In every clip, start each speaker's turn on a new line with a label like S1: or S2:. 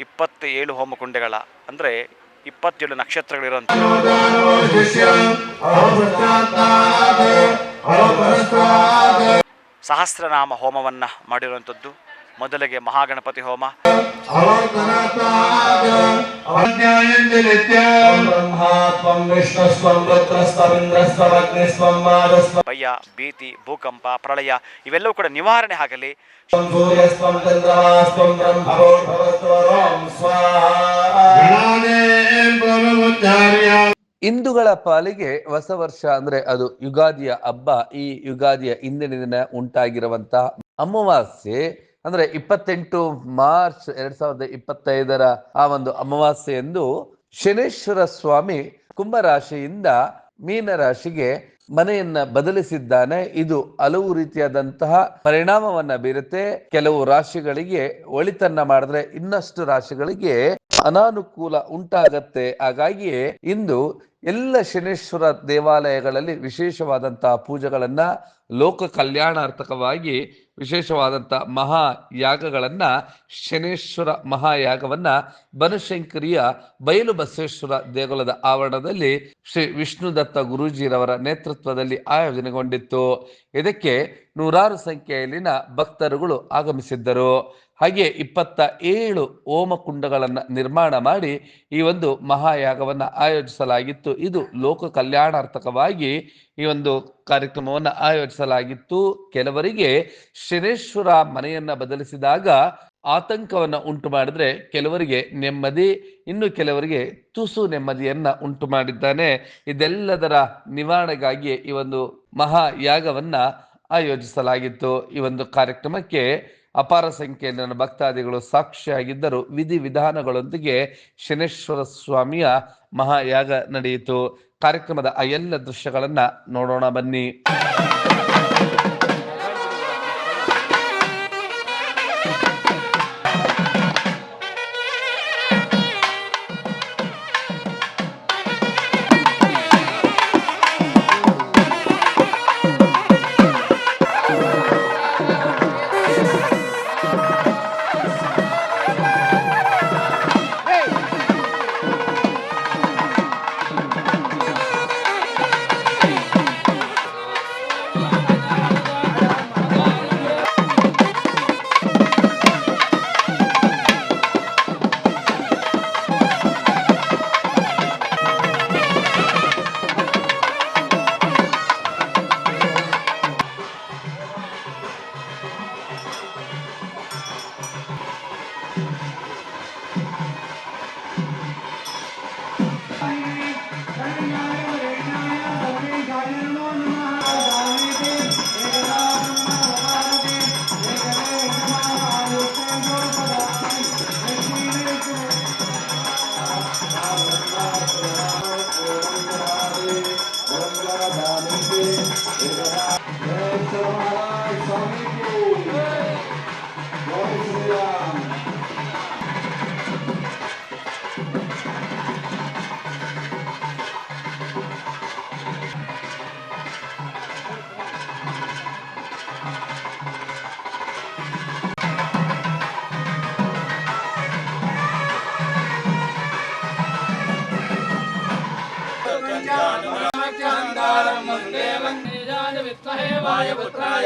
S1: ಇಪ್ಪತ್ತೇಳು ಹೋಮ ಕುಂಡೆಗಳ ಅಂದರೆ ಇಪ್ಪತ್ತೇಳು ನಕ್ಷತ್ರಗಳಿರುವಂಥ ಸಹಸ್ರನಾಮ ಹೋಮವನ್ನು ಮಾಡಿರುವಂಥದ್ದು. ಮೊದಲಿಗೆ ಮಹಾಗಣಪತಿ ಹೋಮ. ಭಯ ಭೀತಿ, ಭೂಕಂಪ, ಪ್ರಳಯ ಇವೆಲ್ಲವೂ ಕೂಡ ನಿವಾರಣೆ ಆಗಲಿ.
S2: ಹಿಂದೂಗಳ ಪಾಲಿಗೆ ಹೊಸ ವರ್ಷ ಅಂದ್ರೆ ಅದು ಯುಗಾದಿಯ ಹಬ್ಬ. ಈ ಯುಗಾದಿಯ ಹಿಂದಿನ ದಿನ ಉಂಟಾಗಿರುವಂತಹ ಅಮಾವಾಸ್ಯೆ ಅಂದ್ರೆ ಇಪ್ಪತ್ತೆಂಟು ಮಾರ್ಚ್ ಎರಡ್ ಸಾವಿರದ ಇಪ್ಪತ್ತೈದರ ಆ ಒಂದು ಅಮಾವಾಸ್ಯೆಯಂದು ಶನೇಶ್ವರ ಸ್ವಾಮಿ ಕುಂಭರಾಶಿಯಿಂದ ಮೀನರಾಶಿಗೆ ಮನೆಯನ್ನ ಬದಲಿಸಿದ್ದಾನೆ. ಇದು ಹಲವು ರೀತಿಯಾದಂತಹ ಪರಿಣಾಮವನ್ನ ಬೀರುತ್ತೆ. ಕೆಲವು ರಾಶಿಗಳಿಗೆ ಒಳಿತನ್ನ ಮಾಡಿದ್ರೆ ಇನ್ನಷ್ಟು ರಾಶಿಗಳಿಗೆ ಅನಾನುಕೂಲ ಉಂಟಾಗತ್ತೆ. ಹಾಗಾಗಿಯೇ ಇಂದು ಎಲ್ಲ ಶನೇಶ್ವರ ದೇವಾಲಯಗಳಲ್ಲಿ ವಿಶೇಷವಾದಂತಹ ಪೂಜೆಗಳನ್ನ ಲೋಕ ಕಲ್ಯಾಣಾರ್ಥಕವಾಗಿ ವಿಶೇಷವಾದಂತಹ ಮಹಾಯಾಗಗಳನ್ನು ಶನೇಶ್ವರ ಮಹಾಯಾಗವನ್ನ ಬನಶಂಕರಿಯ ಬಯಲು ಬಸವೇಶ್ವರ ದೇಗುಲದ ಆವರಣದಲ್ಲಿ ಶ್ರೀ ವಿಷ್ಣುದತ್ತ ಗುರೂಜಿರವರ ನೇತೃತ್ವದಲ್ಲಿ ಆಯೋಜನೆಗೊಂಡಿತ್ತು. ಇದಕ್ಕೆ ನೂರಾರು ಸಂಖ್ಯೆಯಲ್ಲಿನ ಭಕ್ತರುಗಳು ಆಗಮಿಸಿದ್ದರು. ಹಾಗೆ ಇಪ್ಪತ್ತ ಏಳು ಹೋಮಕುಂಡಗಳನ್ನು ನಿರ್ಮಾಣ ಮಾಡಿ ಈ ಒಂದು ಮಹಾಯಾಗವನ್ನು ಆಯೋಜಿಸಲಾಗಿತ್ತು. ಇದು ಲೋಕ ಕಲ್ಯಾಣಾರ್ಥಕವಾಗಿ ಈ ಒಂದು ಕಾರ್ಯಕ್ರಮವನ್ನು ಆಯೋಜಿಸಲಾಗಿತ್ತು. ಕೆಲವರಿಗೆ ಶನೇಶ್ವರ ಮನೆಯನ್ನು ಬದಲಿಸಿದಾಗ ಆತಂಕವನ್ನು ಉಂಟು ಮಾಡಿದ್ರೆ ಕೆಲವರಿಗೆ ನೆಮ್ಮದಿ, ಇನ್ನು ಕೆಲವರಿಗೆ ತುಸು ನೆಮ್ಮದಿಯನ್ನ ಉಂಟು ಮಾಡಿದ್ದಾನೆ. ಇದೆಲ್ಲದರ ನಿವಾರಣೆಗಾಗಿ ಈ ಒಂದು ಮಹಾಯಾಗವನ್ನ ಆಯೋಜಿಸಲಾಗಿತ್ತು. ಈ ಒಂದು ಕಾರ್ಯಕ್ರಮಕ್ಕೆ ಅಪಾರ ಸಂಖ್ಯೆಯಲ್ಲಿ ಭಕ್ತಾದಿಗಳು ಸಾಕ್ಷಿಯಾಗಿದ್ದರು. ವಿಧಿ ವಿಧಾನಗಳೊಂದಿಗೆ ಶನೇಶ್ವರ ಸ್ವಾಮಿಯ ಮಹಾಯಾಗ ನಡೆಯಿತು. ಕಾರ್ಯಕ್ರಮದ ಆ ಎಲ್ಲ ದೃಶ್ಯಗಳನ್ನ ನೋಡೋಣ ಬನ್ನಿ.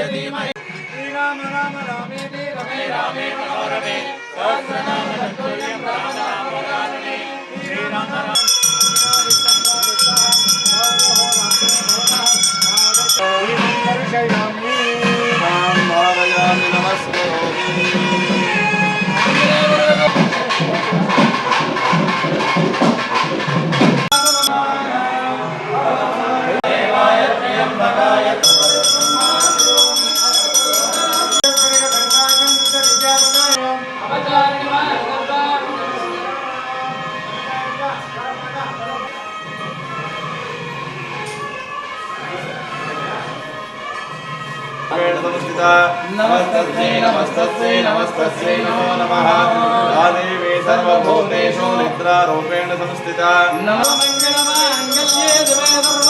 S3: भावयामि नमस्करोमि संस्थिता नमस्तस्यै नमस्तस्यै नमस्तस्यै नमो చింత నమస్తస్యై నమస్తస్యై నమస్తస్యై నమో నమః.
S4: దేవీ సర్వభూతేషు నిద్రారూపేణ సంస్థిత.
S2: నమో మంగళమాంగళ్యే దేవ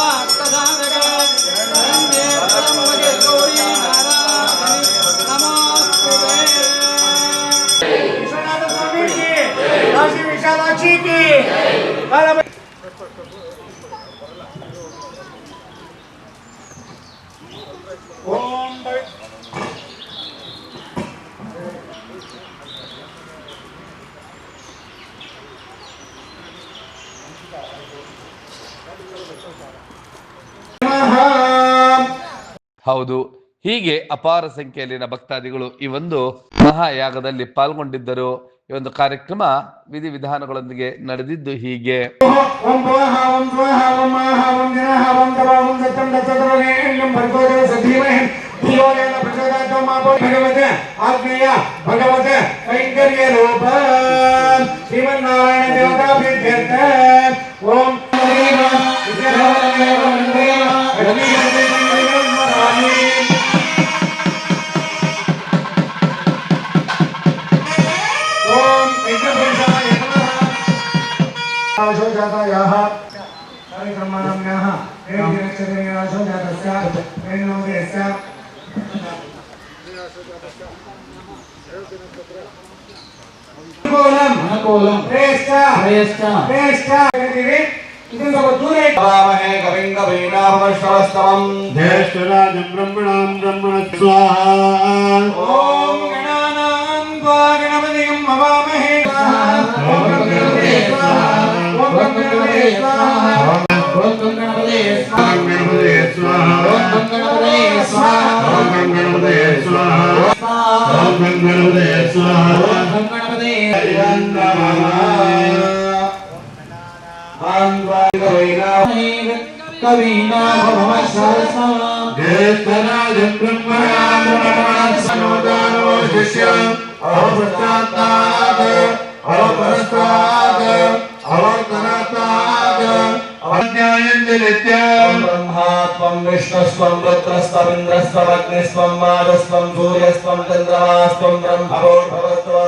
S2: ಹೌದು ಹೀಗೆ ಅಪಾರ ಸಂಖ್ಯೆಯಲ್ಲಿನ ಭಕ್ತಾದಿಗಳು ಈ ಒಂದು ಮಹಾಯಾಗದಲ್ಲಿ ಪಾಲ್ಗೊಂಡಿದ್ದರು ಈ ಒಂದು ಕಾರ್ಯಕ್ರಮ ವಿಧಿವಿಧಾನಗಳೊಂದಿಗೆ ನಡೆದಿದ್ದು ಹೀಗೆ
S5: ಓಂ आशो जातायाः कार्यक्रमाणाम्याः आशो जातस्य प्रेरणोदयस्य अनुकूलं श्रेष्ठ श्रेष्ठ श्रेष्ठ ಇದನ್ನು ಸ್ವಲ್ಪ ದೂರ ಇಟ್ಟು
S1: वामहे कविं कवीनामश्रवस्तमम्
S6: ज्येष्ठराजं ब्रह्मणां ब्रह्मण स्वाहा
S5: ಓಂ ಗಣಾನಾಂ ತ್ವಾ ಗಣಪತಿಂ ಹವಾಮಹೇ कवीना भव सरसा
S6: जयतराज ब्रह्मणा ब्रह्मणा सनोदानो शिष्य अवस्ताद अवस्ताद
S1: ब्रह्मात्मं विष्णुस्त्वं रुद्रस्त्वमिन्द्रस्त्वमग्निस्त्वं माधस्त्वं सूर्यस्त्वं चन्द्रमास्त्वं
S5: ब्रह्मवोद्भवस्त्वं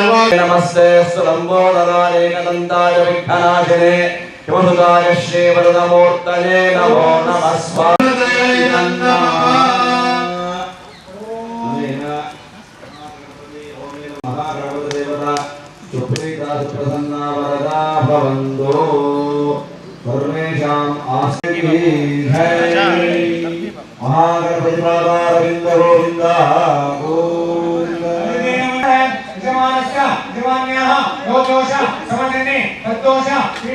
S5: నమస్తే
S6: సురంబోదనాయ విఘ్ననాశినే హిమసుతాయ శ్రీవరుణమూర్తయే నమో
S1: నమస్వామి మహాగణపతి బాబా రవింద
S6: గోవిందా గో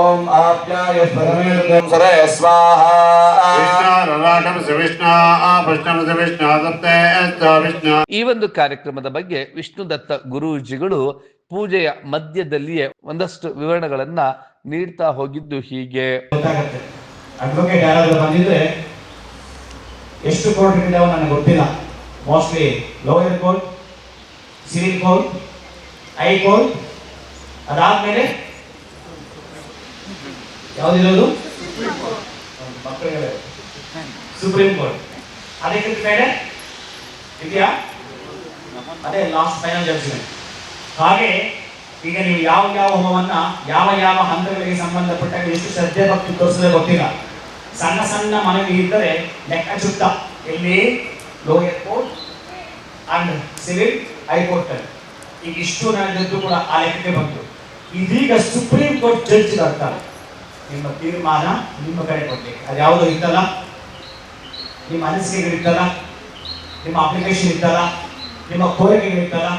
S1: ॐ आप्याय स्मरणीयं सरे स्वाहा
S6: विष्णारराटमसि विष्णा पृष्णमसि विष्णा सप्ते च विष्णा
S2: ಈ ಒಂದು ಕಾರ್ಯಕ್ರಮದ ಬಗ್ಗೆ ವಿಷ್ಣುದತ್ತ ಗುರೂಜಿಗಳು ಪೂಜೆಯ ಮಧ್ಯದಲ್ಲಿಯೇ ಒಂದಷ್ಟು ವಿವರಣೆಗಳನ್ನ ನೀಡ್ತಾ ಹೋಗಿದ್ದು ಹೀಗೆ
S5: ಗೊತ್ತಾಗತ್ತೆ ಅಡ್ವೊಕೇಟ್ ಯಾರಾದ್ರೂ ಬಂದಿದ್ರೆ ಎಷ್ಟು ಕೋರ್ಟ್ ಇದಾವೆ ನನಗೆ ಗೊತ್ತಿಲ್ಲ mostly lower court civil court high court ಅದಾದ್ಮೇಲೆ ಯಾವ್ದಿರೋದು ಮಕ್ಕಳಿಗೆ. ಸುಪ್ರೀಂ ಕೋರ್ಟ್ ಅದಕ್ಕಿಂತ ಮೇಲೆ ಇದೆಯಾ? ಅದೇ ಲಾಸ್ಟ್ ಫೈನಲ್ ಜಡ್ಜ್ಮೆಂಟ್ ಹಾಗೆ, ಈಗ ನೀವು ಯಾವ ಯಾವ ಹೋಮವನ್ನ, ಯಾವ ಯಾವ ಹಂತಗಳಿಗೆ ಸಂಬಂಧಪಟ್ಟ ಎಷ್ಟು ಶ್ರದ್ಧೆ ಭಕ್ತಿ ತೋರಿಸದೆ ಗೊತ್ತಿಲ್ಲ. ಸಣ್ಣ ಸಣ್ಣ ಮನವಿ ಇದ್ದರೆ ಲೆಕ್ಕ ಚುಟ್ಟ ಎಲ್ಲಿ lower court and civil high court ಅಲ್ಲಿ. ಈಗ ಇಷ್ಟು ನಡೆದದ್ದು ಕೂಡ ಆ ಲೆಕ್ಕಕ್ಕೆ ಬಂತು. ಇದೀಗ ಸುಪ್ರೀಂ ಕೋರ್ಟ್ ಜಡ್ಜ್ ಬರ್ತಾರೆ ನಿಮ್ಮ ತೀರ್ಮಾನ ನಿಮ್ಮ ಕಡೆ ಕೊಡ್ಲಿಕ್ಕೆ ಅದು ಯಾವುದೋ ಇತ್ತಲ್ಲ? ನಿಮ್ಮ ಅನಿಸಿಕೆಗಳಿತ್ತಲ್ಲ? ನಿಮ್ಮ ಅಪ್ಲಿಕೇಶನ್ ಇತ್ತಲ್ಲ? ನಿಮ್ಮ ಕೋರಿಕೆಗಳಿತ್ತಲ್ಲ?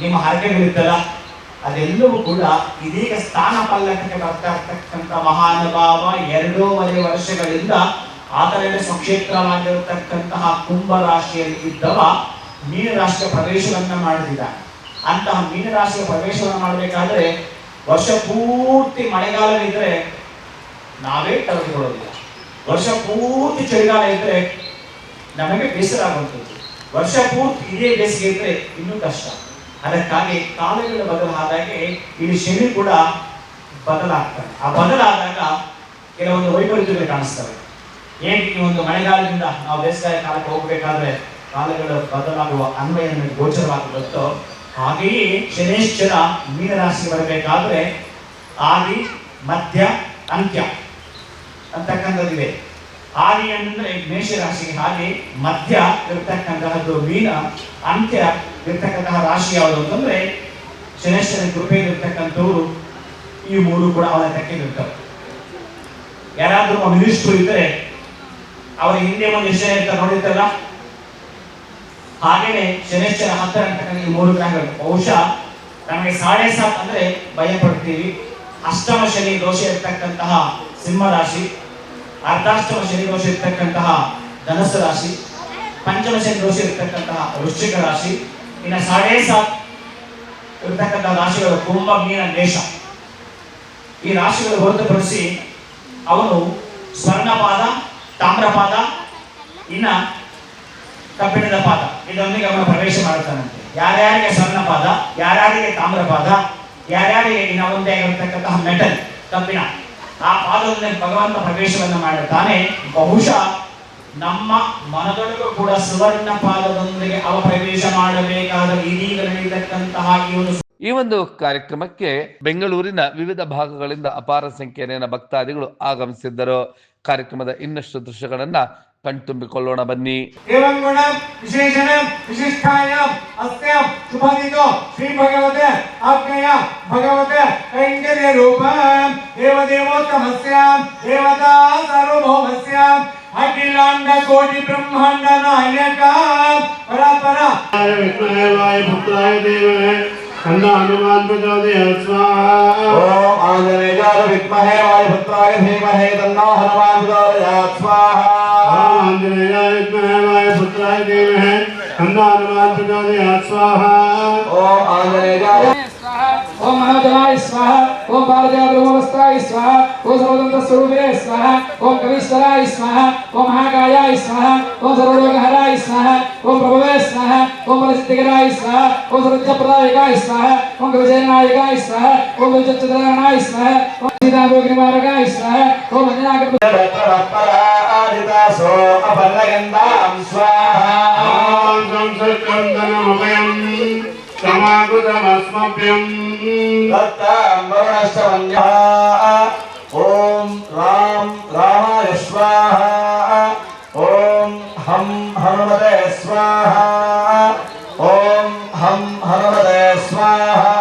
S5: ನಿಮ್ಮ ಹರಕೆಗಳಿತ್ತಲ್ಲ? ಅದೆಲ್ಲವೂ ಕೂಡ ಇದೀಗ ಸ್ಥಾನ ಪಲ್ಲಟಕ್ಕೆ ಬರ್ತಾ ಇರ್ತಕ್ಕಂಥ ಮಹಾನುಭಾವ ಎರಡೂವರೆ ವರ್ಷಗಳಿಂದ ಆತನಲ್ಲಿ ಸ್ವಕ್ಷೇತ್ರವಾಗಿರತಕ್ಕಂತಹ ಕುಂಭ ರಾಶಿಯಲ್ಲಿ ಇದ್ದವ ಮೀನರಾಶಿಯ ಪ್ರವೇಶವನ್ನ ಮಾಡುತ್ತಿದ್ದಾನೆ ಅಂತಹ ಮೀನರಾಶಿಯ ಪ್ರವೇಶವನ್ನು ಮಾಡಬೇಕಾದ್ರೆ ವರ್ಷ ಪೂರ್ತಿ ಮಳೆಗಾಲವಿದ್ರೆ ನಾವೇ ತೆಗೆದುಕೊಳ್ಳೋದಿಲ್ಲ. ವರ್ಷ ಪೂರ್ತಿ ಚಳಿಗಾಲ ಇದ್ರೆ ನಮಗೆ ಬೇಸರ ಆಗುವಂಥದ್ದು ವರ್ಷ ಪೂರ್ತಿ ಇದೇ ಬೇಸಿಗೆ ಇದ್ರೆ ಇನ್ನೂ ಕಷ್ಟ. ಅದಕ್ಕಾಗಿ ಕಾಲಗಳು ಬದಲಾದಾಗೆ ಇಲ್ಲಿ ಶನಿ ಕೂಡ ಬದಲಾಗ್ತಾರೆ ಆ ಬದಲಾದಾಗ ಕೆಲವೊಂದು ವೈಪರೀತ್ಯಗಳು ಕಾಣಿಸ್ತವೆ. ಏನ್ ಈ ಒಂದು ಮಳೆಗಾಲದಿಂದ ನಾವು ಬೇಸಿಗೆ ಕಾಲಕ್ಕೆ ಹೋಗಬೇಕಾದ್ರೆ ಕಾಲಗಳು ಬದಲಾಗುವ ಅನ್ವಯ ಗೋಚರವಾಗುತ್ತೋ ಹಾಗೆಯೇ ಶನೇಶ್ವರ ಮೀನರಾಶಿ ಬರಬೇಕಾದ್ರೆ ಆದಿ, ಮಧ್ಯ, ಅಂತ್ಯ. ಅಂತಕ್ಕಂಥದ್ದಿದೆ ಆದಿ ಅಂದ್ರೆ ಮೇಷರಾಶಿಗೆ ಹಾಗೆ ಮಧ್ಯ ಇರ್ತಕ್ಕಂತಹದ್ದು ಮೀನ, ಅಂತ್ಯ ಇರ್ತಕ್ಕಂತಹ ರಾಶಿ ಯಾವುದು ಅಂತಂದ್ರೆ ಶನೇಶ್ವರ ಕೃಪೆಯಲ್ಲಿರ್ತಕ್ಕಂಥವ್ರು ಈ ಮೂರು ಕೂಡ ಅವರ ತೆಕ್ಕಿರ್ತವೆ ಯಾರಾದ್ರೂ ಮಿನಿಸ್ಟ್ರು ಇದ್ದರೆ ಅವರ ಹಿಂದೆ ಒಂದು ವಿಷಯ ಅಂತ ನೋಡಿರ್ತಲ್ಲ ಹಾಗೇನೆ ಶನೇಶ್ವರ ಹತ್ತಿರ ಈ ಮೂರು ಗ್ರಹಗಳು. ಬಹುಶಃ ನಮಗೆ ಸಾಳೆ ಸಾತ್ ಅಂದ್ರೆ ಭಯ ಪಡ್ತೀವಿ ಅಷ್ಟಮ ಶನಿ ದೋಷ ಇರ್ತಕ್ಕಂತಹ ಸಿಂಹ ರಾಶಿ. ಅರ್ಧಾಷ್ಟಮ ಶನಿ ದೋಷ ಇರ್ತಕ್ಕಂತಹ ಧನಸ್ಸು ರಾಶಿ ಪಂಚಮ ಶನಿ ದೋಷ ಇರ್ತಕ್ಕಂತಹ ವೃಶ್ಚಿಕ ರಾಶಿ, ಇನ್ನು ಸಾಡೇ ಸಾತ್ ಇರ್ತಕ್ಕಂತಹ ರಾಶಿಗಳು ಕುಂಭ, ಮೀನ ದೇಶ ಈ ರಾಶಿಗಳು ಹೊರತುಪಡಿಸಿ ಅವನು ಸ್ವರ್ಣಪಾದ, ತಾಮ್ರಪಾದ, ಇನ್ನ ಕಬ್ಬಿಣದ ಪಾದ. ಇದೊಂದಿಗೆ ಅವನು ಪ್ರವೇಶ ಮಾಡುತ್ತಾನಂತೆ. ಯಾರ್ಯಾರಿಗೆ ಸ್ವರ್ಣಪಾದ, ಯಾರ್ಯಾರಿಗೆ ತಾಮ್ರಪಾದ, ಯಾರ್ಯಾರಿಗೆ ಇನ್ನ ಒಂದೇ ಇರತಕ್ಕಂತಹ ಮೆಟಲ್, ಕಬ್ಬಿಣ. ಆ ಪಾದದಲ್ಲಿ ಭಗವಂತ ಪ್ರವೇಶವನ್ನು ಮಾಡುತ್ತಾನೆ ಬಹುಶಃ ನಮ್ಮ ಮನದೊಳಗೂ ಕೂಡ ಸುವರ್ಣ ಪಾದದೊಂದಿಗೆ ಪ್ರವೇಶ ಮಾಡಬೇಕಾದ ಇದೀಗ ನಡೆಯತಕ್ಕಂತಹ ಈ ಒಂದು
S2: ಈ ಒಂದು ಕಾರ್ಯಕ್ರಮಕ್ಕೆ ಬೆಂಗಳೂರಿನ ವಿವಿಧ ಭಾಗಗಳಿಂದ ಅಪಾರ ಸಂಖ್ಯೆಯ ಭಕ್ತಾದಿಗಳು ಆಗಮಿಸಿದ್ದರು. ಕಾರ್ಯಕ್ರಮದ ಇನ್ನಷ್ಟು ದೃಶ್ಯಗಳನ್ನ ಕಣ್ತುಂಬಿಕೊಳ್ಳೋಣ ಬನ್ನಿ
S3: एवं गुण विशेषण विशिष्टायाम अस्याम शुभादितो श्री भगवते आज्ञया भगवते कैंकर्य रूपम देवदेवोत्तमस्याम देवता सार्वभौमस्याम अखिलांड कोटि ब्रह्मांड नायका परापरा
S6: विद्महे वाय पुत्राय धीमहि तन्नो हनुमान प्रचोदयात् स्वाहा
S1: ओम आंजनेयाय विद्महे वायुपुत्राय धीमहि तन्नो हनुमान् प्रचोदयात् स्वाहा
S6: ओम आञ्जनेयाय विद्महे वाय पुत्राय धीमहि तन्नो हनुमान प्रचोदयात् स्वाहा
S1: ओम आंजनेयाय
S4: ओम मनोजनाय स्वाहा ओम बालजागृमवस्थाय स्वाहा ओम सर्वदंत स्वरूपे स्वाहा ओम कवीश्वराय स्वाहा ओम महाकायाय स्वाहा ओम सर्वलोकहराय स्वाहा ओम प्रभवे स्वाहा ओम बलसिद्धिकराय स्वाहा ओम सर्वज्ञप्रदायकाय स्वाहा ओम कविजयनायकाय स्वाहा ओम विजयचंद्रनाय स्वाहा ओम सीताभोगनिवारकाय स्वाहा ओम अंजनाकृत
S5: ఆదితాసో అపల్లగందాం స్వాహాం. సంసకందనమభయం సమాకృతమస్మభ్యం దత్తాం వరుణశ్చవన్యః ఓం రాం రామాయ స్వాహా. ఓం హం హనుమతే స్వాహా. ఓం హం హనుమతే స్వాహా.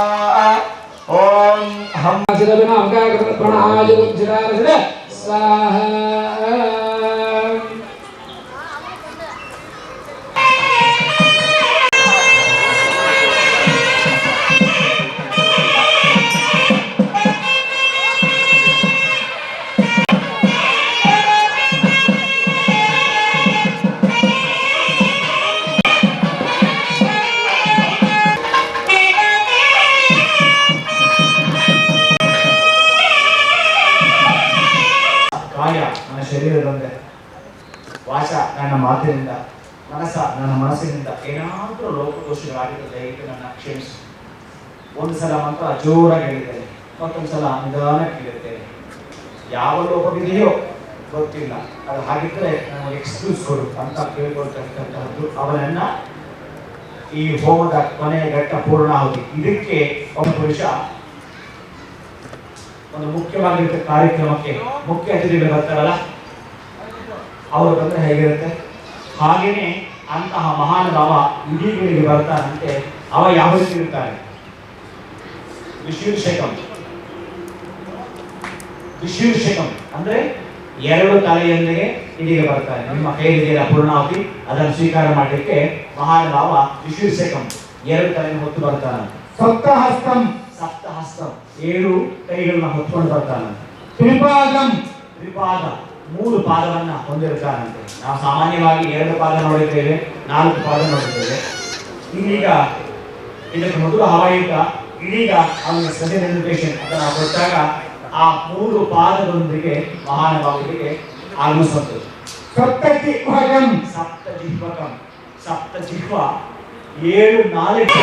S5: ఓం హం చిరవినామకాయ ಯಾವ ಲೋಪವಿದೆಯೋ ಗೊತ್ತಿಲ್ಲ. ಅದು ಹಾಗಿದ್ರೆ ನನಗೆ ಎಕ್ಸ್ಕ್ಯೂಸ್ ಕೊಡು ಅಂತ ಕೇಳ್ಕೊಳ್ತಕ್ಕಂಥದ್ದು ಅವನನ್ನ ಈ ಹೋಮದ ಕೊನೆಯ ಘಟ್ಟ ಪೂರ್ಣಾಹುತಿ ಇದಕ್ಕೆ ಒಬ್ಬ ಪುರುಷ ಒಂದು ಮುಖ್ಯವಾಗಿರುತ್ತೆ ಕಾರ್ಯಕ್ರಮಕ್ಕೆ. ಮುಖ್ಯ ಅತಿಥಿಗಳು ಬರ್ತಾರಲ್ಲ, ಅವರು ಬಂದ್ರೆ ಹೇಗಿರುತ್ತೆ? ಹಾಗೇನೆ ಅಂತಹ ಮಹಾನುಭಾವ ಇಡೀಗಳಿಗೆ ಬರ್ತಾನಂತೆ. ಅವ ಯಾವ ರೀತಿ ಇರ್ತಾನೆ? ವಿಶೀರ್ಷಕಂ ಶೀರ್ಷಕಂ ಅಂದ್ರೆ ಎರಡು ತಲೆಯೊಂದಿಗೆ ಇಲ್ಲಿಗೆ ಬರ್ತಾರೆ. ನಿಮ್ಮ ಕೈಲಿದ್ದೀರಾ ಪೂರ್ಣಾವತಿ ಅದನ್ನು ಸ್ವೀಕಾರ ಮಾಡಲಿಕ್ಕೆ ಮಹಾನುಭಾವ ಶೀರ್ಷಕಂ ಎರಡು ತಲೆಯನ್ನು ಹೊತ್ತು ಬರ್ತಾನೆ
S3: ಸಪ್ತಹಸ್ತಂ.
S5: ಸಪ್ತಹಸ್ತಂ. ಏಳು ಕೈಗಳನ್ನ ಹೊತ್ಕೊಂಡು ಬರ್ತಾನಂತೆ.
S3: ತ್ರಿಪಾದಂ.
S5: ತ್ರಿಪಾದ. ಮೂರು ಪಾದವನ್ನ ಹೊಂದಿರ್ತಾನಂತೆ. ನಾವು ಸಾಮಾನ್ಯವಾಗಿ ಎರಡು ಪಾದ ನೋಡಿದ್ದೇವೆ ನಾಲ್ಕು ಪಾದ ನೋಡಿದ್ದೇವೆ. ಇನ್ನೀಗ ಇದಕ್ಕೆ ಮೊದಲು ಹವಾಯುತ ಇದೀಗ ಅವನಿಗೆ ಸದ್ಯ ನಿರ್ದೇಶನ ಅದನ್ನು ಕೊಟ್ಟಾಗ ಆ ಮೂರು ಪಾದದೊಂದಿಗೆ ಮಹಾನುಭಾವರಿಗೆ
S3: ಆಲಿಸುತ್ತದೆ
S5: ಸಪ್ತ ದಿಗ್ವಜಂ ಸಪ್ತ ದಿಗ್ವಜಂ
S1: ಏಳು ನಾಲ್ಕು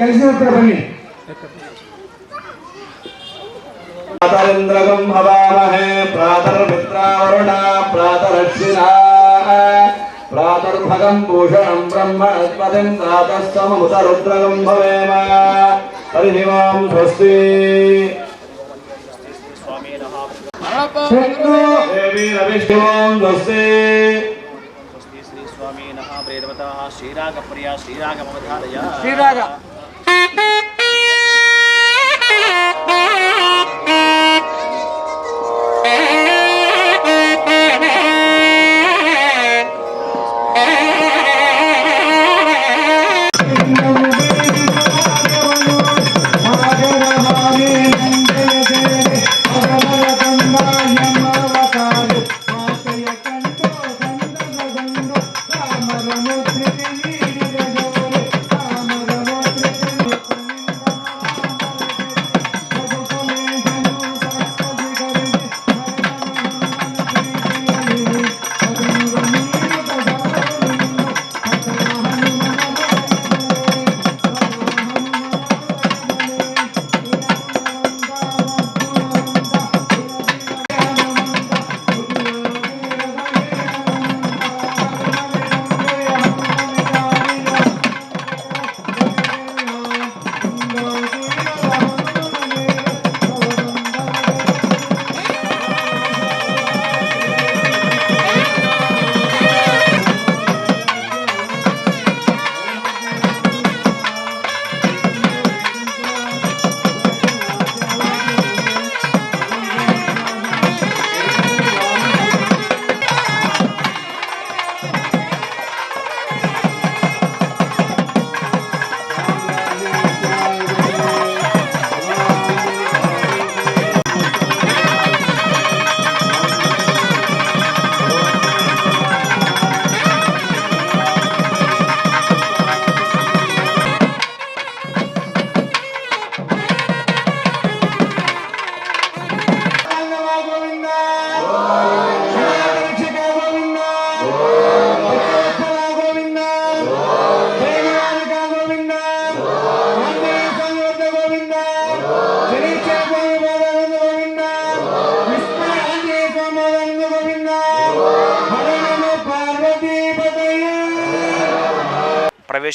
S3: కలిసి ఉంటారు బన్నీ
S7: प्रातरिन्द्रगं भवामहे प्रातर्मित्रावरुणा प्रातरक्षिणा प्रातर्भगं भूषणं ब्रह्मणस्पतिं प्रातस्तममुतरुद्रगं भवेम हरिः ओं स्वस्ति
S3: श्रीराग प्रिया श्रीराग श्रीराग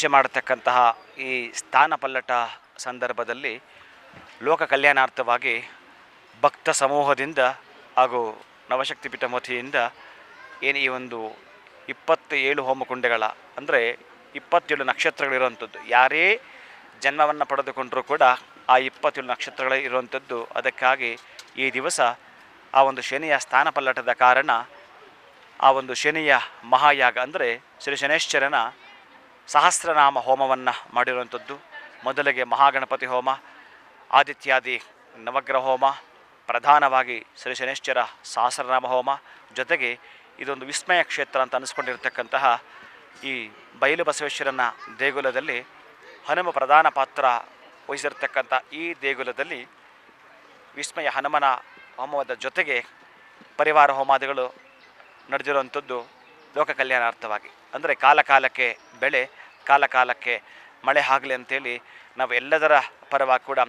S5: ಪ್ರವೇಶ ಮಾಡತಕ್ಕಂತಹ ಈ ಸ್ಥಾನ ಪಲ್ಲಟ ಸಂದರ್ಭದಲ್ಲಿ ಲೋಕ ಕಲ್ಯಾಣಾರ್ಥವಾಗಿ ಭಕ್ತ ಸಮೂಹದಿಂದ ಹಾಗೂ ನವಶಕ್ತಿ ಪೀಠ ಏನು ಈ ಒಂದು ಇಪ್ಪತ್ತೇಳು ಹೋಮಕುಂಡಗಳ, ಅಂದರೆ ಇಪ್ಪತ್ತೇಳು ನಕ್ಷತ್ರಗಳಿರುವಂಥದ್ದು ಯಾರೇ ಜನ್ಮವನ್ನು ಪಡೆದುಕೊಂಡರೂ ಕೂಡ ಆ ಇಪ್ಪತ್ತೇಳು ನಕ್ಷತ್ರಗಳೇ ಇರುವಂಥದ್ದು. ಅದಕ್ಕಾಗಿ ಈ ದಿವಸ ಆ ಒಂದು ಶನಿಯ ಸ್ಥಾನ ಪಲ್ಲಟದ ಕಾರಣ ಆ ಒಂದು ಶನಿಯ ಮಹಾಯಾಗ, ಅಂದರೆ ಶ್ರೀ ಶನೇಶ್ವರನ ಸಹಸ್ರನಾಮ ಹೋಮವನ್ನು ಮಾಡಿರುವಂಥದ್ದು. ಮೊದಲಿಗೆ ಮಹಾಗಣಪತಿ ಹೋಮ, ಆದಿತ್ಯಾದಿ ನವಗ್ರಹ ಹೋಮ, ಪ್ರಧಾನವಾಗಿ ಶ್ರೀ ಶನೇಶ್ವರ ಸಹಸ್ರನಾಮ ಹೋಮ. ಜೊತೆಗೆ ಇದೊಂದು ವಿಸ್ಮಯ ಕ್ಷೇತ್ರ ಅಂತ ಅನಿಸ್ಕೊಂಡಿರ್ತಕ್ಕಂತಹ ಈ ಬಯಲು ಬಸವೇಶ್ವರನ ದೇಗುಲದಲ್ಲಿ ಹನುಮ ಪ್ರಧಾನ ಪಾತ್ರ ವಹಿಸಿರ್ತಕ್ಕಂಥ ಈ ದೇಗುಲದಲ್ಲಿ ವಿಸ್ಮಯ ಹನುಮನ ಹೋಮದ ಜೊತೆಗೆ ಪರಿವಾರ ಹೋಮಾದಿಗಳು ನಡೆದಿರುವಂಥದ್ದು ಲೋಕ ಕಲ್ಯಾಣಾರ್ಥವಾಗಿ ಅಂದರೆ ಕಾಲ ಕಾಲಕ್ಕೆ ಬೆಳೆ ಕಾಲ ಕಾಲಕ್ಕೆ ಮಳೆ ಆಗಲಿ ಅಂತೇಳಿ ನಾವು ಎಲ್ಲದರ ಪರವಾಗಿ ಕೂಡ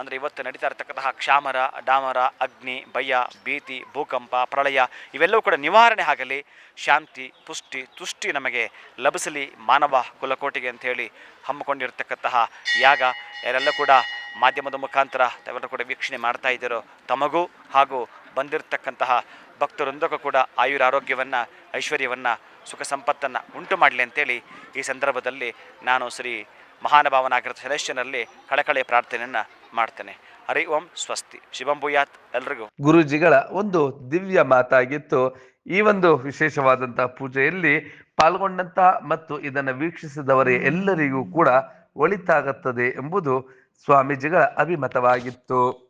S5: ಅಂದರೆ ಇವತ್ತು ನಡೀತಾ ಇರತಕ್ಕಂತಹ ಕ್ಷಾಮರ, ಡಾಮರ, ಅಗ್ನಿ, ಭಯ, ಭೀತಿ, ಭೂಕಂಪ, ಪ್ರಳಯ ಇವೆಲ್ಲವೂ ಕೂಡ ನಿವಾರಣೆ ಆಗಲಿ, ಶಾಂತಿ, ಪುಷ್ಟಿ, ತುಷ್ಟಿ ನಮಗೆ ಲಭಿಸಲಿ ಮಾನವ ಕುಲಕೋಟಿಗೆ ಅಂತೇಳಿ ಹಮ್ಮಿಕೊಂಡಿರ್ತಕ್ಕಂತಹ ಯಾಗ. ಯಾರೆಲ್ಲ ಕೂಡ ಮಾಧ್ಯಮದ ಮುಖಾಂತರ ತಾವೆಲ್ಲರೂ ಕೂಡ ವೀಕ್ಷಣೆ ಮಾಡ್ತಾ ಇದ್ದೀರೋ, ತಮಗೂ ಹಾಗೂ ಬಂದಿರತಕ್ಕಂತಹ ಭಕ್ತರೊಂದಕ್ಕೂ ಕೂಡ ಆಯುರ ಆರೋಗ್ಯವನ್ನು ಐಶ್ವರ್ಯವನ್ನು ಸುಖ ಸಂಪತ್ತನ್ನು ಉಂಟು ಮಾಡಲಿ ಅಂತೇಳಿ ಈ ಸಂದರ್ಭದಲ್ಲಿ ನಾನು ಶ್ರೀ ಮಹಾನುಭಾವನಾಗಿರೋ ಸದಸ್ಯನಲ್ಲಿ ಕಳಕಳಿಯ ಪ್ರಾರ್ಥನೆಯನ್ನು ಮಾಡ್ತೇನೆ. ಹರಿ ಓಂ, ಸ್ವಸ್ತಿ. ಶಿವಂ ಭೂಯಾತ್ ಎಲ್ರಿಗೂ.
S2: ಗುರುಜಿಗಳ ಒಂದು ದಿವ್ಯ ಮಾತಾಗಿತ್ತು. ಈ ಒಂದು ವಿಶೇಷವಾದಂತಹ ಪೂಜೆಯಲ್ಲಿ ಪಾಲ್ಗೊಂಡಂತಹ ಮತ್ತು ಇದನ್ನು ವೀಕ್ಷಿಸಿದವರೇ ಎಲ್ಲರಿಗೂ ಕೂಡ ಒಳಿತಾಗುತ್ತದೆ ಎಂಬುದು ಸ್ವಾಮೀಜಿಗಳ ಅಭಿಮತವಾಗಿತ್ತು.